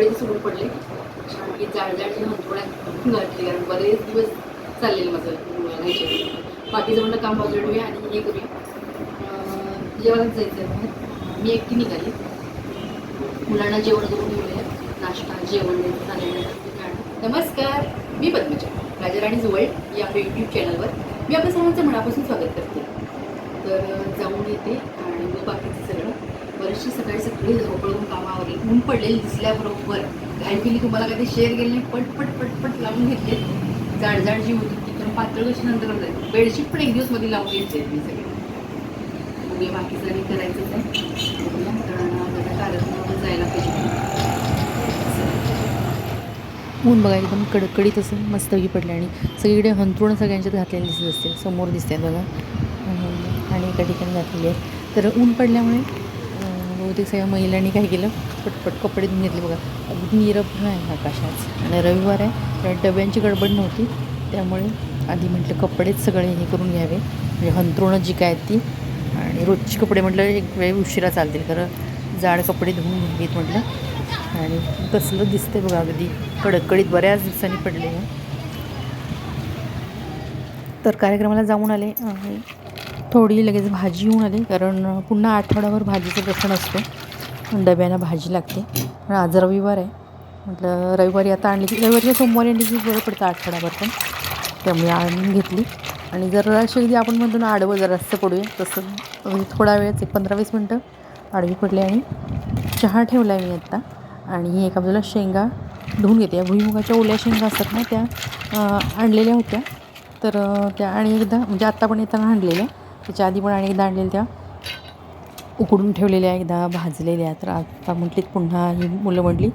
कडे सुरू पडले. छानपैकी जाळजाळची हंतोड्यात घातली कारण बरेच दिवस चाललेलं माझं ह्याचे बाकीचं म्हणलं काम बाजूला ठेवूया आणि हे करूया. अं, जायचं आहे मी एकटी निघाली. मुलांना जेवण करून ठेवले नाश्ता जेवण द्यायचं झालेलं नमस्कार. मी पद्मजा. राजाराणी जुवळ. या आपल्या यूट्यूब चॅनलवर मी आपल्या सर्वांचं मनापासून स्वागत करते. तर जाऊन येते आणि मग बाकी बरेचसे सकाळी सगळी धावपळून कामावर ऊन पडलेली दिसल्याबरोबर घाई तुम्हाला कधी शेअर गेले नाही पटपट पटपट लावून घेतले. जाडजाड जी होती ती पण पातळ कशी नंतर जाईल बेडशीट पण एक दिवसमध्ये लावून घेतले मी सगळे. मग बाकी जरी करायचं करायचंच आहे कारण कार्यक्रमावर जायला पाहिजे. ऊन बघा एकदम कडकडीत असं मस्तपैकी पडले आणि सगळीकडे हंतरुण सगळ्यांच्यात घातलेली दिसत असते समोर दिसते बघा. आणि एका ठिकाणी घातलेली आहे तर ऊन पडल्यामुळे बहुतेक सगळ्या महिलांनी काय केलं? पटपट कपडे धुवून घेतले बघा. अगदी निरभ्र आहे आकाशात आणि रविवार आहे. तर डब्यांची गडबड नव्हती. त्यामुळे आधी म्हटलं कपडेच सगळे हे करून घ्यावे. म्हणजे हंतरुणं जी काय आहेत ती. आणि रोजचे कपडे म्हटलं एक वेळ उशिरा चालतील. खरं जाड कपडे धुवून घेत म्हटलं. आणि कसलं दिसतंय बघा अगदी. कडकडीत बऱ्याच दिवसांनी पडले तर कार्यक्रमाला जाऊन आले. आणि थोडी लगेच भाजी येऊन आली कारण पुन्हा आठवड्याभर भाजीचं प्रश्न असतो. डब्याला भाजी लागते. पण आज रविवार आहे. म्हटलं रविवारी आता आणली की रविवारच्या सोमवारी आणली की बरं पडतं आठवड्याभर पण. त्यामुळे आणून घेतली. आणि जर अशी आपण म्हणतो ना आडवं जरासं पडूया. तसं म्हणजे थोडा वेळच एक पंधरा वीस मिनटं आडवी पडली आणि चहा ठेवला आहे मी आत्ता. आणि एका बाजूला शेंगा धुवून घेते. या भुईमुगाच्या ओल्या शेंगा असतात ना त्या आणलेल्या होत्या. तर त्या आणि एकदा म्हणजे आत्ता पण येताना आणलेल्या. त्याच्या आधी पण आणि एकदा आणलेल्या त्या. उकडून ठेवलेल्या एकदा भाजलेल्या. तर आता म्हटलीत पुन्हा ही मुलं म्हटली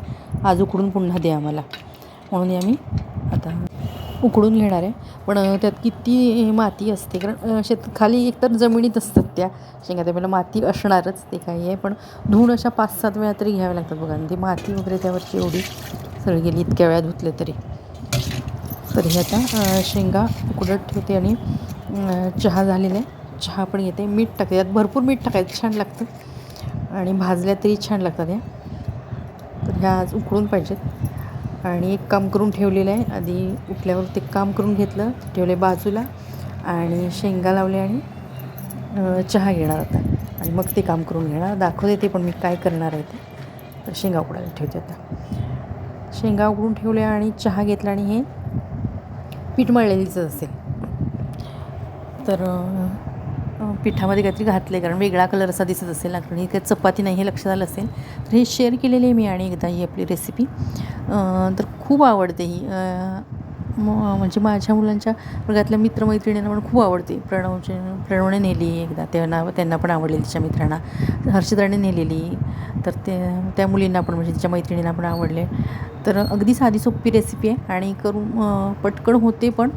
आज उकडून पुन्हा द्या आम्हाला. म्हणून आम्ही आता उकडून घेणार आहे. पण त्यात किती माती असते कारण शेत खाली एकतर जमिनीत असतात त्या. शेंगा त्यामुळे माती असणारच ते काही आहे. पण धुवून अशा पाच सात वेळा तरी घ्याव्या लागतात बघा. आणि ती माती वगैरे त्यावरची एवढी सगळी गेली इतक्या वेळा धुतले तरी. तर हे आता शेंगा उकडत ठेवते आणि चहा झालेला आहे. चहा पण येते. मीठ टाकते. यात भरपूर मीठ टाकायचं. छान लागतं. आणि भाजल्या तरी छान लागतात या. तर ह्या आज उकडून पाहिजेत. आणि एक काम करून ठेवलेलं आहे. आधी उठल्यावर ते काम करून घेतलं. ठेवले बाजूला. आणि शेंगा लावले आणि चहा घेणार आता. आणि मग ते काम करून घेणार. दाखवते ते पण मी काय करणार आहे ते. तर शेंगा उकडायला ठेवते आता. शेंगा उकडून ठेवल्या आणि चहा घेतला आणि हे पीठ मळलेलीच असेल. तर पिठामध्ये काहीतरी घातले कारण वेगळा कलर असा दिसत असेल ना कारण ही काही चपाती नाही हे लक्षात आलं असेल. तर हे शेअर केलेली आहे मी आणि एकदा ही आपली रेसिपी तर खूप आवडते ही. म्हणजे माझ्या मुलांच्या वर्गातल्या मित्रमैत्रिणींना पण खूप आवडते. प्रणवचे प्रणवने नेली एकदा त्यांना त्यांना पण आवडली तिच्या मित्रांना. हर्षदाने नेलेली. तर ते त्या मुलींना पण म्हणजे तिच्या मैत्रिणींना पण आवडले. तर अगदी साधी सोपी रेसिपी आहे आणि करून पटकन होते पण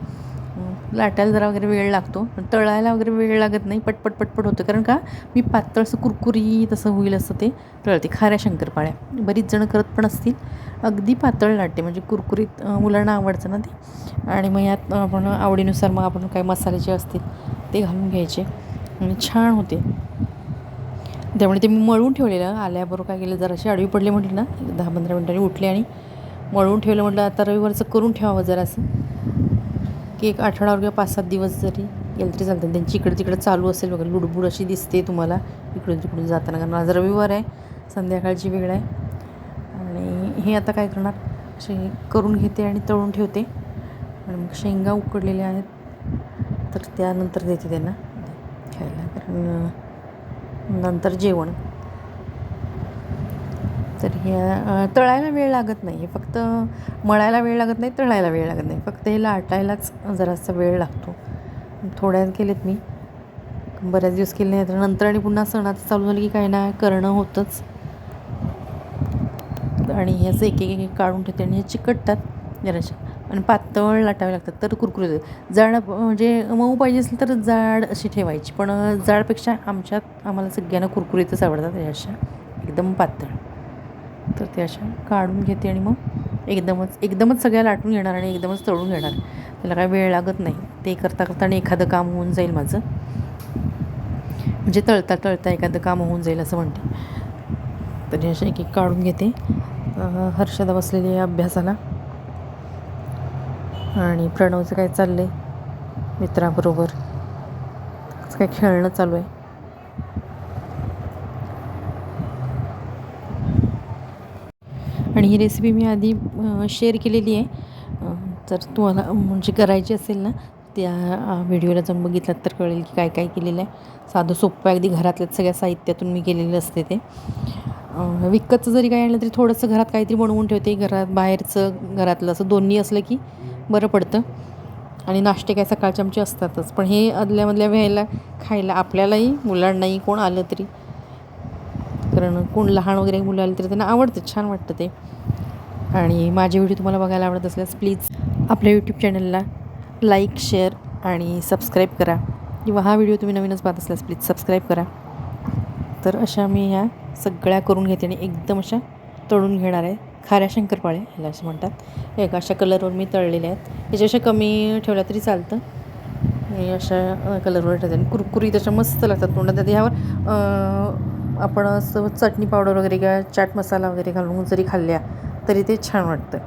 लाटायला जरा वगैरे वेळ लागतो. तळायला वगैरे वेळ लागत नाही पटपट पटपट होतं. कारण का मी पातळसं कुरकुरी तसं होईल असं ते तळते खाऱ्या शंकरपाळ्या. बरीच जणं करत पण असतील. अगदी पातळ लाटते म्हणजे कुरकुरीत मुलांना आवडतं ना ते. आणि मग यात आपण आवडीनुसार मग आपण काही मसाले जे असतील ते घालून घ्यायचे. आणि छान होते. त्यामुळे ते मी मळून ठेवलेलं. आल्याबरोबर काय केलं जराशी आडवी पडली म्हटलं ना दहा पंधरा मिनटांनी उठले आणि मळून ठेवलं म्हटलं आता रविवारचं करून ठेवावं जरासं. की एक आठवडावर किंवा पाच सात दिवस जरी गेलं तरी चालतं. त्यांची इकडे तिकडे चालू असेल बघा. लुडबुड अशी दिसते तुम्हाला. इकडून तिकडून जाताना. कारण आज रविवार आहे. संध्याकाळची वेळ आहे. आणि हे आता काय करणार? असे करून घेते आणि तळून ठेवते. आणि मग शेंगा उकडलेल्या आहेत. तर त्यानंतर देते त्यांना. खायला. कारण नंतर जेवण. तर ह्या तळायला वेळ लागत नाही. हे फक्त मळायला वेळ लागत नाही तळायला वेळ लागत नाही. फक्त हे लाटायलाच जरासा वेळ लागतो. थोड्यात केलेत मी. बऱ्याच दिवस केले नाही तर नंतर आणि पुन्हा सणाचं चालू झालं की काही ना करणं होतंच. आणि ह्याचं एक एक एक काढून ठेवते आणि हे चिकटतात जराशा. आणि पातळ लाटावे लागतात तर कुरकुरीत जाड म्हणजे मऊ पाहिजे असेल तर जाड अशी ठेवायची. पण जाडपेक्षा आमच्यात आम्हाला सगळ्यांना कुरकुरीतच आवडतात हे अशा. एकदम पातळ. तर ते अशा काढून घेते आणि मग एकदमच एकदमच सगळ्या लाटून घेणार आणि एकदमच तळून घेणार. त्याला काय वेळ लागत नाही. ते करता करता आणि एखादं काम होऊन जाईल माझं. म्हणजे तळता तळता एखादं काम होऊन जाईल असं म्हणते. तरी अशा एक एक काढून घेते. हर्षदा बसलेली आहे अभ्यासाला. आणि प्रणवचं काय चाललं आहे मित्राबरोबर काय खेळणं चालू आहे. आणि ही रेसिपी मी आधी शेअर केलेली आहे. तर जर तुम्हाला म्हणजे करायची असेल ना त्या व्हिडिओला जाऊन बघितलात तर कळेल की काय काय केलेलं आहे. साधं सोपं अगदी घरातल्या सगळ्या साहित्यातून मी केलेलं असते ते. विकतचं जरी काय आणलं तरी थोडंसं घरात काहीतरी बनवून ठेवते. घरात बाहेरचं घरातलं असं दोन्ही असलं की बरं पडतं. आणि नाश्ते काय सकाळचे आमचे असतातच. पण हे आदल्यामधल्या वेळेला खायला आपल्यालाही मुलांनाही कोण आलं तरी कारण कोण लहान वगैरे मुलं आली तरी त्यांना आवडतं छान वाटतं ते. आणि माझे व्हिडिओ तुम्हाला बघायला आवडत असल्यास प्लीज आपल्या यूट्यूब चॅनलला लाईक शेअर आणि सबस्क्राईब करा. किंवा हा व्हिडिओ तुम्ही नवीनच पाहत असल्यास प्लीज सबस्क्राईब करा. तर अशा मी ह्या सगळ्या करून घेते आणि एकदम अशा तळून घेणार आहे. खाऱ्या शंकरपाळे ह्याला असं म्हणतात. एक अशा कलरवर मी तळलेल्या आहेत. याच्याशा कमी ठेवल्या तरी चालतं. हे अशा कलरवर ठेवते. आणि कुरकुरीत अशा मस्त लागतात तोंडात. त्यात ह्यावर आपण असं चटणी पावडर वगैरे किंवा चाट मसाला वगैरे घालून जरी खाल्ल्या तरी ते छान वाटतं.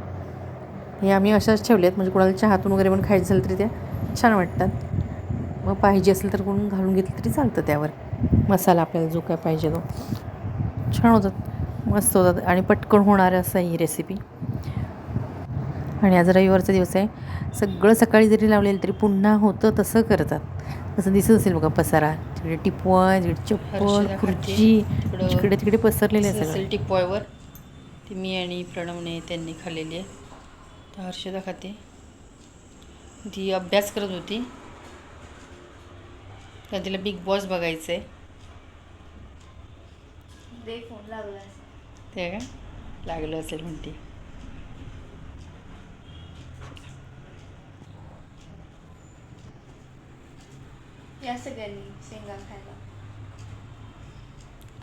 हे आम्ही अशाच ठेवल्यात म्हणजे कोणाला चहातून वगैरे पण खायचं झालं तरी त्या छान वाटतात. मग पाहिजे असेल तर कोण घालून घेतलं तरी चालतं त्यावर. मसाला आपल्याला जो काय पाहिजे तो. छान होतात. मस्त होतात. आणि पटकन होणारं असं ही रेसिपी आणि आज रविवारचा दिवस आहे. सगळं सकाळी जरी लावलेलं तरी पुन्हा होतं तसं करतात. असं दिसत असेल बघा पसारा. तिकडे टिपवा तिकडे चप्पल खुर्ची तिकडं तिकडे पसरलेले आहे सगळं. असेल टिपॉयवर ती मी आणि प्रणवने त्यांनी खाल्लेली आहे. तर हर्षदा खाते. ती अभ्यास करत होती. तर तिला बिग बॉस बघायचं आहे दे फोन लागला ते का? लागलं असेल म्हणते. या सगळ्यांनी शेंगा खायला.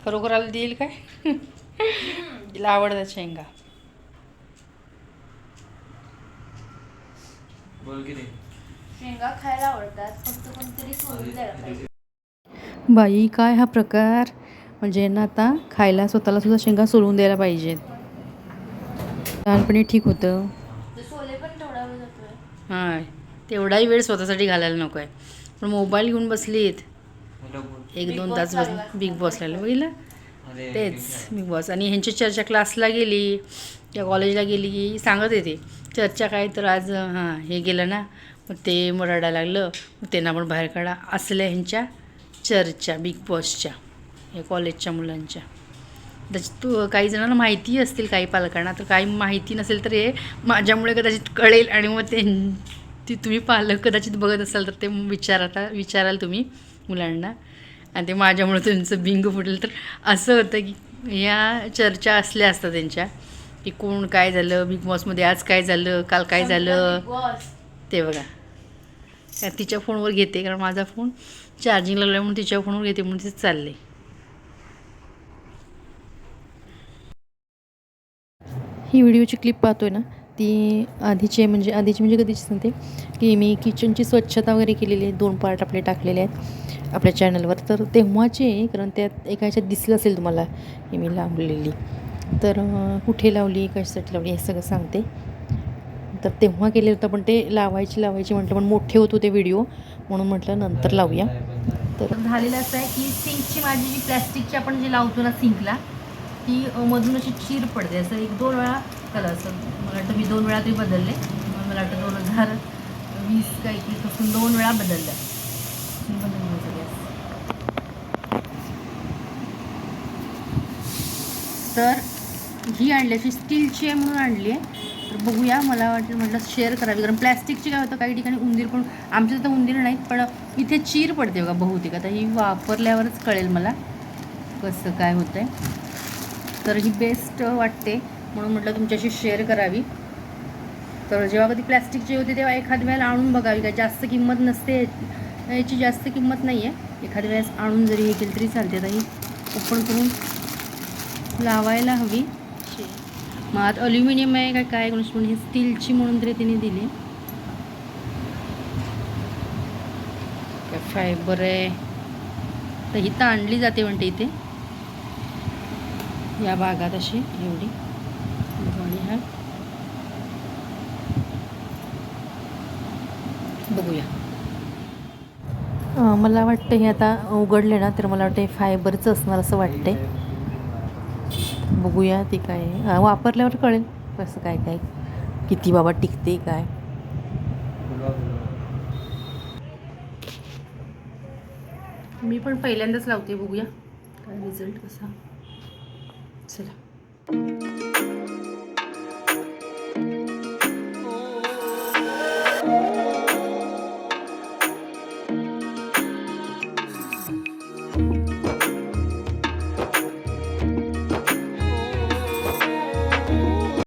खरोखर आला देईल काय? तिला आवडतात शेंगा. बोल की रे. शेंगा खायला आवडतात फक्त कोणतरी सोडून द्यायला पाहिजे. बाई काय हा प्रकार? म्हणजे यांना आता खायला स्वतःला सुद्धा शेंगा सोलून द्यायला पाहिजेत. लहानपणी ठीक होतं. ते सोले पण थोडा वेळ जातोय. हां तेवढाही वेळ स्वतःसाठी घालायला नको आहे पण मोबाईल घेऊन बसलीत. एक दोन तास. बसून बिग बॉस लागलं. बघितलं? तेच बिग बॉस आणि ह्यांची चर्चा क्लासला गेली या कॉलेजला गेली की सांगत येते चर्चा काय तर आज हां हे गेलं ना मग ते मग रडायला लागलं मग त्यांना पण बाहेर काढा. असल्या ह्यांच्या चर्चा बिग बॉसच्या या कॉलेजच्या मुलांच्या. त्याच्यात तू काही जणांना माहिती असतील काही पालकांना. तर काही माहिती नसेल तर हे माझ्यामुळे कदाचित कळेल आणि मग ते ती तुम्ही पालक कदाचित बघत असाल तर ते विचारता विचाराल तुम्ही मुलांना. आणि ते माझ्यामुळे तुमचं बिंग फुटेल. तर असं होतं की या चर्चा असल्या असतात त्यांच्या की कोण काय झालं बिग बॉसमध्ये आज काय झालं काल काय झालं? ते बघा. त्या तिच्या फोनवर घेते कारण माझा फोन चार्जिंगला लावला म्हणून तिच्या फोनवर घेते म्हणून ते चालले. ही व्हिडिओची क्लिप पाहतोय ना? ती आधीची आहे म्हणजे आधीची म्हणजे कधीची सांगते की मी किचनची स्वच्छता वगैरे केलेली आहे. दोन पार्ट आपले टाकलेले आहेत आपल्या चॅनलवर तर तेव्हाचे कारण त्यात एका ह्याच्यात दिसलं असेल तुम्हाला की मी लावलेली. तर कुठे लावली कशासाठी लावली हे सगळं सांगते. तर तेव्हा केलेलं होतं पण ते लावायची लावायची म्हटलं पण मोठे होत होते व्हिडिओ म्हणून म्हटलं नंतर लावूया. तर झालेलं असं आहे की सिंकची माझी जी प्लॅस्टिकची आपण जी लावतो ना सिंकला ती मधून अशी चीर पडते. असं एक दोन वेळा कलर असं मला वाटतं मी दोन वेळा तरी बदलले. मला वाटतं दोन हजार वीस का एकवीसपासून दोन वेळा बदललं मी तर ही आणली अशी स्टीलची आहे म्हणून आणली आहे. तर बघूया मला वाटलं म्हटलं शेअर करावी. कारण प्लॅस्टिकची काय होतं काही ठिकाणी उंदीर पण आमच्या इथं उंदीर नाहीत पण इथे चीर पडते बघा बहुतेक. आता ही वापरल्यावरच कळेल मला कसं काय होतं आहे तर ही बेस्ट वाटते. म्हणून म्हटलं तुमच्याशी शेअर करावी. तर जेव्हा कधी प्लॅस्टिकची होती तेव्हा एखाद्या वेळेला आणून बघावी. काय जास्त किंमत नसते याची जास्त किंमत नाही आहे एखाद्या वेळेस आणून जरी हे केलं तरी चालते. आता ही ओपन करून लावायला हवी. मग आत अल्युमिनियम आहे काय काय कोणाच म्हणून हे स्टीलची म्हणून तरी तिने दिली. फायबर आहे. तर ही ताणली जाते म्हणते इथे. या भागात अशी एवढी आणि हा बघूया. मला वाटतं हे आता उघडले ना तर मला वाटतं हे फायबरचं असणार असं वाटते बघूया ते काय वापरल्यावर कळेल कसं काय काय किती बाबा टिकते काय. मी पण पहिल्यांदाच लावते बघूया. काय रिझल्ट कसा. चला.